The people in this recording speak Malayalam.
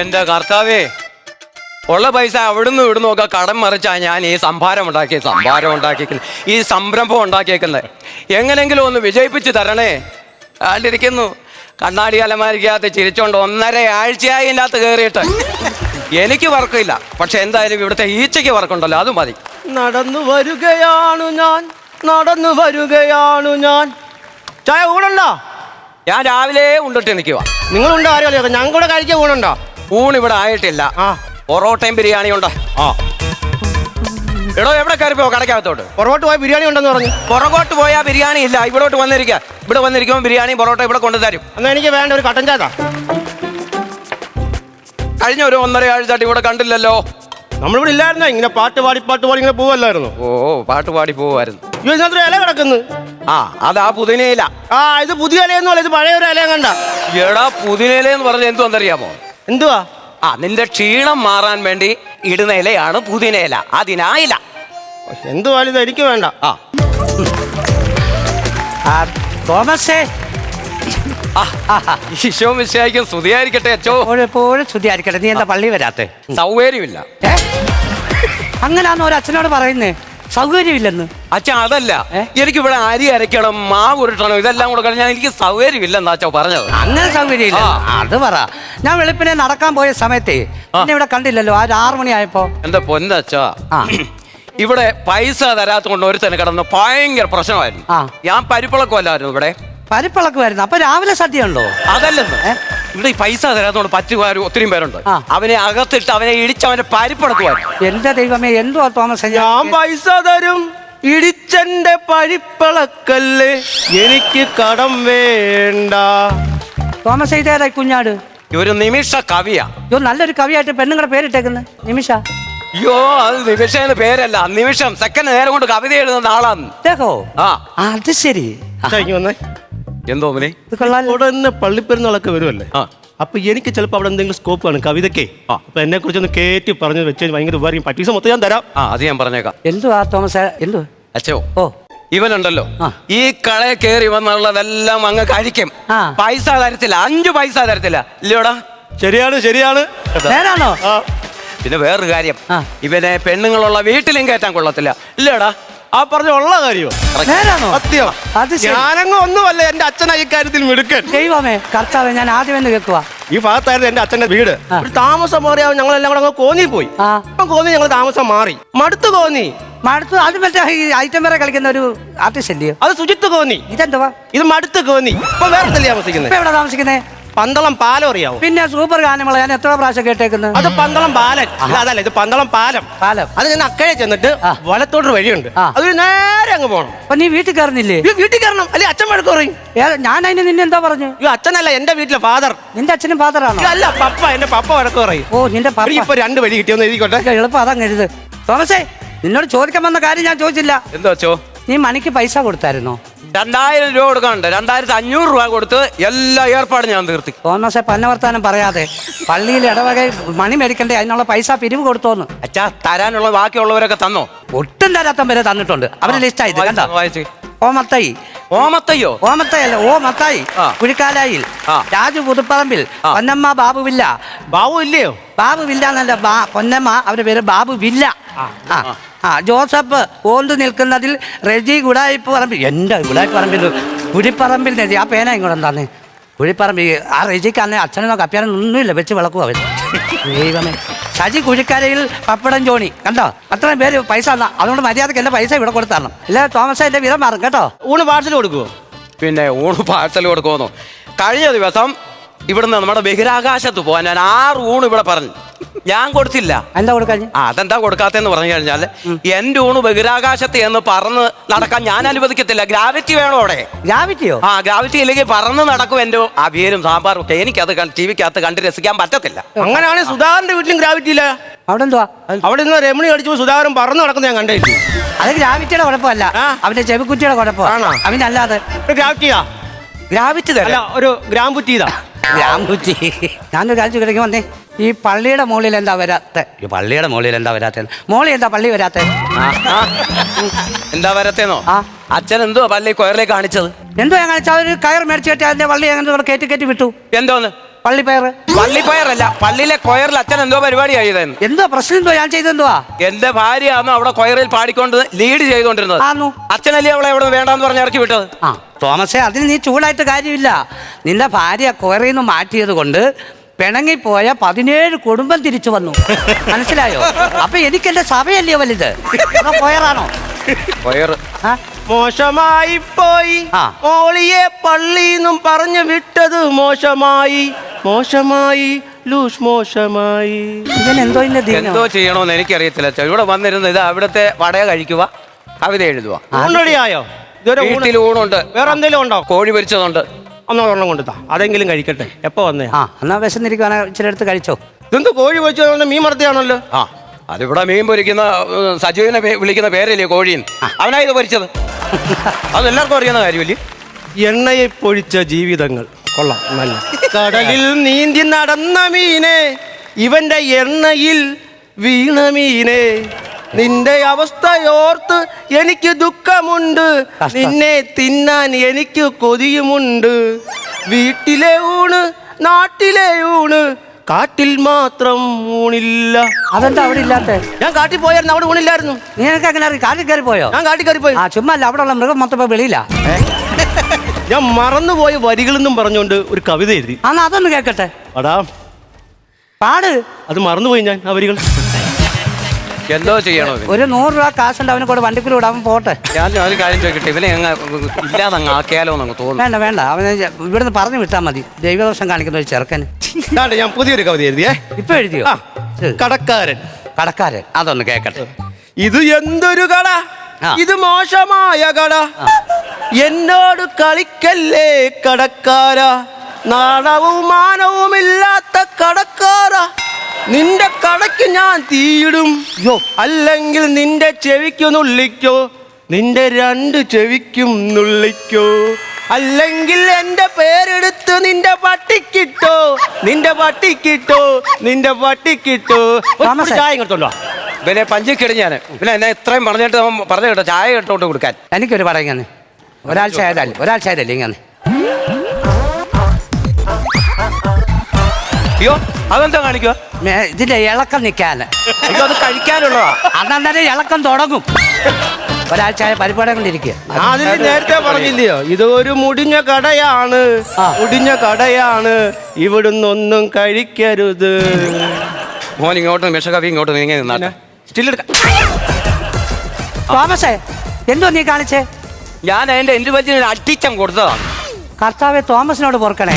എന്റെ കർത്താവേ ഉള്ള പൈസ അവിടുന്ന് ഇവിടുന്ന് ഒക്കെ കടം മറിച്ചാ ഞാൻ ഈ സംഭാരം ഉണ്ടാക്കി സംഭാരം ഉണ്ടാക്കിയേക്കുന്നത് ഈ സംരംഭം ഉണ്ടാക്കിയേക്കുന്നത്. എങ്ങനെങ്കിലും ഒന്ന് വിജയിപ്പിച്ച് തരണേ. ആണ്ടിരിക്കുന്നു. കണ്ണാടി അലമാരിക്കകത്ത് ചിരിച്ചോണ്ട് ഒന്നര ആഴ്ചയായി ഇതിന്റെ അകത്ത് കയറിയിട്ട് എനിക്ക് വർക്കില്ല പക്ഷെ എന്തായാലും ഇവിടുത്തെ ഈച്ചയ്ക്ക് വർക്കുണ്ടല്ലോ അതും മതി. നടന്നു വരികയാണു ഞാൻ. നടന്നു വരികയാണു ഞാൻ. ചായ ഊണുണ്ടോ? ഞാൻ രാവിലെ ഉണ്ടിട്ട് നിൽക്കുക നിങ്ങളുണ്ടോ ആരും അറിയാം കൂടെ കഴിക്കാൻ ഊണുണ്ടോ? ഊണ് ഇവിടെ ആയിട്ടില്ല. പൊറോട്ടയും ബിരിയാണി ഉണ്ട്? ആ. എടോ എവിടെ കയറിപ്പോ കടക്കകത്തോട്ട് പുറകോട്ട് പോയ ബിരിയാണി ഉണ്ടെന്ന് പറഞ്ഞു. പുറകോട്ട് പോയാൽ ബിരിയാണി ഇല്ല. ഇവിടോട്ട് വന്നിരിക്കുക ഇവിടെ വന്നിരിക്കുമ്പോൾ ബിരിയാണി പൊറോട്ട ഇവിടെ കൊണ്ടുതരും എന്നാ എനിക്ക് വേണ്ട ഒരു കട്ടൻ ചായ കഴിഞ്ഞ ഒരു ഒന്നര ആഴ്ചയായിട്ട് ഇവിടെ കണ്ടില്ലല്ലോ. നമ്മളിവിടെ ഇല്ലായിരുന്നോ? ഇങ്ങനെ പാട്ട് പാടി പാട്ട് പാടി ഇങ്ങനെ പോവല്ലായിരുന്നു ഓ പാട്ട് പാടി പോവായിരുന്നു ഇതിനകത്ത് ഇല കിടക്കുന്നു. ആ അതാ പുതിനയില. ആ ഇത് പുതിയ ഇലയൊന്നും ഇത് പഴയ ഒരു ഇല കണ്ട എടാ പുതിനയില എന്ന് പറഞ്ഞ എന്തുവെന്നറിയാമോ? എന്തുവാ? ആ നിന്റെ ക്ഷീണം മാറാൻ വേണ്ടി ഇടുന്ന ഇലയാണ് പുതിനയില അതിനായില എന്തുവാലും ഇത് എനിക്ക് വേണ്ട. ആ. ആ, തോമസേ. ഈശോ മിശിഹായ്ക്കും സ്തുതിയായിരിക്കട്ടെ അച്ചോ. എപ്പോഴും ശുദ്ധിയായിരിക്കട്ടെ നീ എന്താ പള്ളി വരാത്തെ? സൗകര്യമില്ല. ഏ? അങ്ങനാന്ന് ഒരു അച്ഛനോട് പറയുന്നേ? സൗകര്യമില്ലെന്ന്? അച്ഛാ അതല്ല? എനിക്ക് ഇവിടെ അരി അരയ്ക്കണം മാവ് ഉരുട്ടണം ഇതെല്ലാം കൂടെ കഴിഞ്ഞാൽ എനിക്ക് സൗകര്യമില്ലെന്ന് അച്ഛാ പറഞ്ഞത്. അങ്ങനെ സൗകര്യമില്ല. അത് പറ. ഞാൻ വെളുപ്പിനെ നടക്കാൻ പോയ സമയത്തെ എന്നെ ഇവിടെ കണ്ടില്ലല്ലോ. ആ ആറു മണിയായപ്പോ? എന്റെ പൊന്നച്ചാ ആ. ഇവിടെ പൈസ തരാത്തോണ്ട് തന്നെ കിടന്ന് ഭയങ്കര പ്രശ്നമായിരുന്നു. ഞാൻ പരിപ്പിളക്കമല്ലായിരുന്നു ഇവിടെ. പരിപ്പിളക്കുമായിരുന്നു അപ്പൊ രാവിലെ സദ്യ ഉണ്ടോ അതല്ലെന്ന് ഇവിടെ ഈ പൈസ തരാത്തോണ്ട് പറ്റുകാർ ഒത്തിരി പേരുണ്ട്. ആ. അവനെ അകത്തിട്ട് അവനെ ഇടിച്ച് അവനെ പരിപ്പിളക്കുമായിരുന്നു എന്റെ ദൈവമേ എന്തുവാ തോമസ് ഞാൻ പൈസ തരും. ഇടിച്ചെന്റെ പഴിപ്പളക്കല്ല് എനിക്ക് കടം വേണ്ട. തോമസ് ഇതേതാ ഈ കുഞ്ഞാട്? ഒരു നിമിഷ കവിയാ. അയ്യോ നല്ലൊരു കവിയായിട്ട് പെണ്ണുങ്ങളുടെ പേരിട്ടേക്കുന്നു. നിമിഷ. അയ്യോ അത് നിമിഷ എന്ന് പേരല്ല. നിമിഷം സെക്കൻഡ് നേരം കൊണ്ട് കവിത എഴുതുന്ന ആളാന്ന്. ദേഹോ? ആ. അത് ശരി. ആ, ഇങ്ങ് വന്നേ. എന്തോ അവനെ ഇത് കൊള്ളാലോ. ഉടനെ പള്ളിപ്പെരുന്നാളൊക്കെ വരുമല്ലേ? ആ. അപ്പൊ എനിക്ക് ചിലപ്പോൾ അവിടെ എന്തെങ്കിലും സ്കോപ്പ് കാണും. കവിതയ്ക്ക്. ആ. അപ്പൊ എന്നെ കുറിച്ച് ഒന്ന് കയറ്റി പറഞ്ഞു വെച്ച് ഭയങ്കര ഉപകാരം. പറ്റീസ് മൊത്തം ഞാൻ തരാം. ആ അത് ഞാൻ പറഞ്ഞേക്കാം. എന്തുവാ തോമസ്? എന്തോ? അച്ഛോ ഓ. ഇവനുണ്ടല്ലോ. ആ. ഈ കളയെ കയറി വന്നുള്ളതെല്ലാം അങ്ങ് കഴിക്കും. ആ. പൈസ തരത്തില്ല. അഞ്ചു പൈസ തരത്തില്ല. ഇല്ലയോടാ ശരിയാണ് ശരിയാണ്. നേരാണോ? പിന്നെ വേറൊരു കാര്യം. ആ. ഇവനെ പെണ്ണുങ്ങളുള്ള വീട്ടിലും കയറ്റാൻ കൊള്ളത്തില്ല. ഇല്ലടാ ആ പറഞ്ഞ ഉള്ള കാര്യം? നേരാണോ? സത്യം. അത് ശരി. ഞാനങ്ങ് ഒന്നുമല്ല എന്റെ അച്ഛനാ ഇക്കാര്യത്തിൽ മിടുക്കൻ. ദൈവമേ കർത്താവേ ഞാൻ ആദ്യം എന്ന് കേൾക്കുവാ. ഈ ഭാഗത്തായിരുന്നു എന്റെ അച്ഛന്റെ വീട്. ആ. ഒരു താമസം മാറിയാവും ഞങ്ങളെല്ലാം കൂടെ അങ്ങ് കോന്നി പോയി. ആ. അപ്പം കോന്നി ഞങ്ങൾ താമസം മാറി. മടുത്ത് കോന്നി. മടുത്തു അത് മറ്റേ ഈ ഐറ്റം വരെ കളിക്കുന്ന ഒരു ആർട്ടിസ്റ്റ് അല്ലയോ അത് സുജിത്ത് കോന്നി. ഇതെന്തുവാ? ഇത് മടുത്ത് കോന്നി. ഇപ്പൊ വേറെ താമസിക്കുന്നത്. ഇപ്പൊ എവിടെ താമസിക്കുന്നേ പന്തളം പാലം അറിയാവോ? പിന്നെ സൂപ്പർ ഗാനമേള ഞാൻ എത്ര പ്രാവശ്യം കേട്ടേക്കുന്നത് അത് പന്തളം പാലൻ ഇത് അതല്ല ഇത് പന്തളം പാലം. പാലം. അത് ഞാൻ അക്കരെ ചെന്നിട്ട് വലത്തോട്ട് വഴിയുണ്ട്. ആ. അതൊരു നേരെ അങ്ങ് പോകണം അപ്പൊ നീ വീട്ടിൽ കയറുന്നില്ലേ? ഈ വീട്ടിൽ കയറണം. അല്ലെ അച്ഛൻ വഴക്ക് പറയും. ഏ, ഞാൻ അതിന് നിന്നെ എന്താ പറഞ്ഞു? ഈ അച്ഛനല്ല എന്റെ വീട്ടിലെ ഫാദർ നിന്റെ അച്ഛനും ഫാദറാണോ അല്ല പപ്പ എന്റെ പപ്പ വഴക്ക് പറയും. ഓ നിന്റെ പപ്പ. ഇപ്പൊ രണ്ട് വഴി കിട്ടിയെന്ന് എഴുതിക്കോട്ടെ. എളുപ്പം അതങ്ങ് എഴുത്. തോമസേ നിന്നോട് ചോദിക്കാൻ വന്ന കാര്യം ഞാൻ ചോദിച്ചില്ല. എന്താ അച്ഛോ നീ മണിക്ക് പൈസ കൊടുത്തായിരുന്നോ? രണ്ടായിരം രൂപ കൊടുക്കാനുണ്ട്. രണ്ടായിരത്തി അഞ്ഞൂറ് രൂപ കൊടുത്ത് എല്ലാ ഏർപ്പാടും ഞാൻ തീർത്തി. തോമസെ പന്നവർത്താനം പറയാതെ. പള്ളിയിൽ ഇടവകയിൽ മണി മേടിക്കണ്ടേ? അതിനുള്ള പൈസ പിരിവ് കൊടുത്തോന്ന്. അച്ഛാ തരാനുള്ള ബാക്കിയുള്ളവരൊക്കെ തന്നോ? ഒട്ടും തരാത്തം വരെ തന്നിട്ടുണ്ട്. അവരെ ലിസ്റ്റ് ആയത് കണ്ടോ? ഓമത്തൈ. ഓമത്തയ്യോ ഓമത്തയല്ല ഓ മത്തായി. കുഴിക്കാലായിൽ. രാജു പുതുപ്പറമ്പിൽ. പൊന്നമ്മ ബാബുവില്ല. ബാബു ഇല്ലയോ ബാബു വില്ല എന്നല്ല പൊന്നമ്മ അവരുടെ പേര് ബാബുവില്ല. ആ. ആ ജോസഫ് ഓന്ത് നിൽക്കുന്നതിൽ റെജി ഗുഡായിപ്പ് പറമ്പിൽ എന്റെ ഗുഡായിപ്പ് പറമ്പിൽ കുഴിപ്പറമ്പിൽ രജി ആ പേന ഇങ്ങോട്ട് എന്താന്ന്? കുഴിപ്പറമ്പിൽ ആ റെജിക്ക് അന്ന് അച്ഛനോ ഒന്നും ഒന്നുമില്ല. വെച്ച് വിളക്കും അവർ ദൈവമേ. ഷജി കുഴിക്കരയിൽ പപ്പടം ജോണി. കണ്ടോ? അത്രയും പേര് പൈസ തന്നാ. അതുകൊണ്ട് മര്യാദയ്ക്ക് എന്റെ പൈസ ഇവിടെ കൊടുത്തരണം. ഇല്ല തോമസ് എന്റെ വിധം മാറും. കേട്ടോ? ഊണ് പാഴ്സൽ കൊടുക്കുവോ? പിന്നെ ഊണ് പാഴ്സൽ കൊടുക്കുമെന്നോ. കഴിഞ്ഞ ദിവസം ഇവിടുന്ന് നമ്മുടെ ബഹിരാകാശത്ത് പോകാൻ ഞാൻ ആറ് ഊണ് ഇവിടെ പറഞ്ഞു. ഞാൻ കൊടുത്തില്ല. എന്താ കൊടുക്കാൻ ആ അതെന്താ കൊടുക്കാത്തെന്ന് പറഞ്ഞു കഴിഞ്ഞാൽ എന്റെ ഊണ് ബഹിരാകാശത്ത് എന്ന് പറന്ന് നടക്കാൻ ഞാൻ അനുവദിക്കത്തില്ല. ഗ്രാവിറ്റി വേണോ അവിടെ? ഗ്രാവിറ്റിയോ? ആ ഗ്രാവിറ്റി ഇല്ലെങ്കിൽ പറന്ന് നടക്കും എന്റെ അവിയലും സാമ്പാറും ഒക്കെ. എനിക്കത് ടി വിക്കകത്ത് കണ്ട് രസിക്കാൻ പറ്റത്തില്ല. അങ്ങനെയാണെങ്കിൽ സുധാകരന്റെ വീട്ടിലും ഗ്രാവിറ്റി ഇല്ല. അവിടെ എന്തുവാ? അവിടെ നിന്ന് രമണി അടിച്ചു സുധാകരൻ പറന്ന് നടക്കുന്ന ഞാൻ കണ്ടില്ല? അത് ഗ്രാവിറ്റിയുടെ കുഴപ്പമല്ല. അവന്റെ ചെവിക്കുറ്റിയുടെ? കുഴപ്പമാണ് അവനല്ലാതെ ഗ്രാവിറ്റിയാ? ഗ്രാവിറ്റി അല്ല തരാം ഒരു ഗ്രാമ്പുറ്റി ഗ്രാംകുറ്റി ഞാനൊരു കാര്യം ചോദിക്കാൻ വന്നേ. ഈ പള്ളിയുടെ മുകളിൽ എന്താ വരാത്ത? ഈ പള്ളിയുടെ മുകളിൽ എന്താ വരാത്ത? മോളി എന്താ പള്ളി വരാത്ത. എന്താ വരത്തേന്നോ? ആ. അച്ഛൻ എന്തോ പള്ളി കൊയറിലേക്ക് കാണിച്ചത്? എന്തോ ഞാൻ കാണിച്ചാൽ ഒരു കയർ മേടിച്ചു കെട്ടി അതിന്റെ പള്ളി അങ്ങനെ കയറ്റി കയറ്റി വിട്ടു. എന്തോന്ന്? പള്ളിപ്പയർ പള്ളിപ്പയറല്ല. പള്ളിയിലെ കൊയറിൽ അച്ഛൻ എന്തോ പരിപാടി ചെയ്തത് എന്തോ പ്രശ്നം എന്തോ? ഞാൻ ചെയ്തെന്തുവാ? എന്റെ ഭാര്യയാണോ അവിടെ കൊയറിൽ പാടിക്കൊണ്ട് ലീഡ് ചെയ്തുകൊണ്ടിരുന്നത്? ആന്നു. അച്ഛനല്ലേ അവളെ എവിടെ വേണ്ടാന്ന് പറഞ്ഞ് ഇറക്കി വിട്ടത്? ആ തോമസേ അതിന് നീ ചൂടായിട്ട് കാര്യമില്ല. നിന്റെ ഭാര്യ കൊയറിൽ നിന്ന് മാറ്റിയത് കൊണ്ട് പിണങ്ങിപ്പോയ പതിനേഴ് കുടുംബം തിരിച്ചു വന്നു. മനസ്സിലായോ? അപ്പൊ എനിക്ക് എന്റെ സഭയല്ലയോ വലുത്? അതോ കൊയറാണോ? കൊയർ ആ? മോശമായി പോയി. ആ. മോളിയെ പള്ളിന്നും പറഞ്ഞു വിട്ടത് മോശമായി. മോശമായി ലൂസ് മോശമായി. ഇതിനെന്തോ ഇല്ല ദീനം? എന്തോ ചെയ്യണോന്ന് എനിക്കറിയത്തില്ല അച്ഛാ. ഇവിടെ വന്നിരുന്ന് ഇത് അവിടത്തെ വടയ കഴിക്കുക കവിത എഴുതുക ഊണടിയായോ? ഇതുവരെ ഊണ്. വീട്ടിൽ ഊണുണ്ട്. വേറെ എന്തെങ്കിലും ഉണ്ടോ? കോഴി പൊരിച്ചതുണ്ട്. ഒന്നോ ഒരെണ്ണം കൊണ്ടുത്താ അതെങ്കിലും കഴിക്കട്ടെ. എപ്പോ വന്നേ? ആ എന്നാ വിശന്നിരിക്കുവാണെ ഇച്ചിരി അടുത്ത് കഴിച്ചോ. ഇതെന്ത് കോഴി വെച്ച് മീൻ മറത്തിയാണല്ലോ ആ അതിവിടെ മീൻ പൊരിക്കുന്ന ഉം, സജീവിനെ പേ- വിളിക്കുന്ന പേരല്ലേ കോഴിയും അവനാ ഇത് പൊരിച്ചത്. അത് എല്ലാവർക്കും അറിയുന്ന കാര്യമല്ലേ? എണ്ണയെ പൊഴിച്ച ജീവിതങ്ങൾ. കൊള്ളാം നല്ല. കടലിൽ നീന്തി നടന്ന മീനെ ഇവന്റെ എണ്ണയിൽ വീണ മീനെ. നിന്റെ അവസ്ഥയോർത്ത് എനിക്ക് ദുഃഖമുണ്ട്. നിന്നെ തിന്നാൻ എനിക്ക് കൊതിയുമുണ്ട്. വീട്ടിലെ ഊണ് നാട്ടിലെ ഊണ് കാട്ടിൽ മാത്രം ഊണില്ല. അതെന്താ അവിടെ ഇല്ലാത്ത? ഞാൻ കാട്ടിൽ പോയായിരുന്നു അവിടെ ഊണില്ലായിരുന്നു. നിനക്ക് എങ്ങനെ അങ്ങനെ അറിയാം? കാട്ടിൽ കയറി പോയോ ഞാൻ കാട്ടിൽ കയറി പോയി ആ ചുമ്മാ അല്ല അവിടെ ഉള്ള മൃഗം മൊത്തം വെളിയില്ല വെളിയില്ല ഞാൻ മറന്നുപോയ വരികളെന്നും പറഞ്ഞുകൊണ്ട് ഒരു കവിത എഴുതി. എന്നാ അതൊന്ന് കേക്കട്ടെ. അടാ. പാട്. അത് മറന്നുപോയി ഞാൻ ആ വരികൾ. എന്തോ ചെയ്യണോ ഇത്? ഒരു നൂറ് രൂപ കാശുണ്ട് അവനെ കൂടെ വണ്ടിക്കൂടെ വിടാൻ പോട്ടെ. ഞാൻ ഒരു കാര്യം ചോദിക്കട്ടെ ഇവനെ അങ്ങ് ഇല്ലാതെ അങ്ങ് ആക്കിയാലോ എന്നങ്ങ് തോന്നുന്നു. വേണ്ട വേണ്ട. അവനെ ഇവിടുന്ന് പറഞ്ഞു വിട്ടാൽ മതി. ദൈവദോഷം കാണിക്കുന്ന ഒരു ചെറുക്കൻ ദാണ്ടെ ഞാൻ പുതിയൊരു കവിത എഴുതിയേ. ഇപ്പൊ എഴുതിയോ? ആ കടക്കാരൻ. കടക്കാരൻ. അതൊന്ന് കേക്കട്ടെ. ഇത് എന്തൊരു കട? ആ. ഇത് മോശമായ കട. എന്നോട് കളിക്കല്ലേ കടക്കാര? നാണവും മാനവും ഇല്ലാത്ത കടക്കാര. നിന്റെ കടയ്ക്ക് ഞാൻ തീയിടും. അല്ലെങ്കിൽ നിന്റെ ചെവിക്ക് നുള്ളിക്കോ. നിന്റെ രണ്ട് ചെവിക്കും നുള്ളിക്കോ. അല്ലെങ്കിൽ എന്റെ പേരെടുത്ത് നിന്റെ പട്ടിക്കിട്ടോ. നിന്റെ പട്ടിക്കിട്ടോ. നിന്റെ പട്ടിക്കിട്ടോ. ചായ ഇങ്ങോട്ടുണ്ടോ പിന്നെ പഞ്ചിക്കിടും ഞാൻ പിന്നെ എന്നെ ഇത്രയും പറഞ്ഞിട്ട് പറഞ്ഞു കേട്ടോ ചായ ഇട്ടോട്ട് കൊടുക്കാൻ. എനിക്കൊരു ഇങ്ങനെ. ഒരാഴ്ച ആയതല്ലേ ഒരാഴ്ച ആയതല്ലേ ഇങ്ങനെ? അയ്യോ അതെന്താ കാണിക്കുക മേ- ഇതിന്റെ ഇളക്കം നിൽക്കാൻ അയ്യോ അത് കഴിക്കാനുള്ളതാ. അന്നേരം ഇളക്കം തുടങ്ങും. ഒരാഴ്ച ആയ പരിപാടി കൊണ്ടിരിക്കുക അതിന് നേരത്തെ പറഞ്ഞില്ലയോ? ഇത് ഒരു മുടിഞ്ഞ കടയാണ്. ആ. മുടിഞ്ഞ കടയാണ്. ഇവിടുന്ന് ഒന്നും കഴിക്കരുത്. മോൻ ഇങ്ങോട്ടും മിഷകവി ഇങ്ങോട്ട് നീങ്ങി നിന്നാട്ടെ. സ്റ്റില്ലെടുക്ക തോമസേ എന്തോ നീ കാണിച്ചേ? ഞാൻ അതിന്റെ എന്റെ പറ്റിന് അടിച്ചം കൊടുത്തതാണ് കർത്താവെ തോമസിനോട് പൊറുക്കണേ.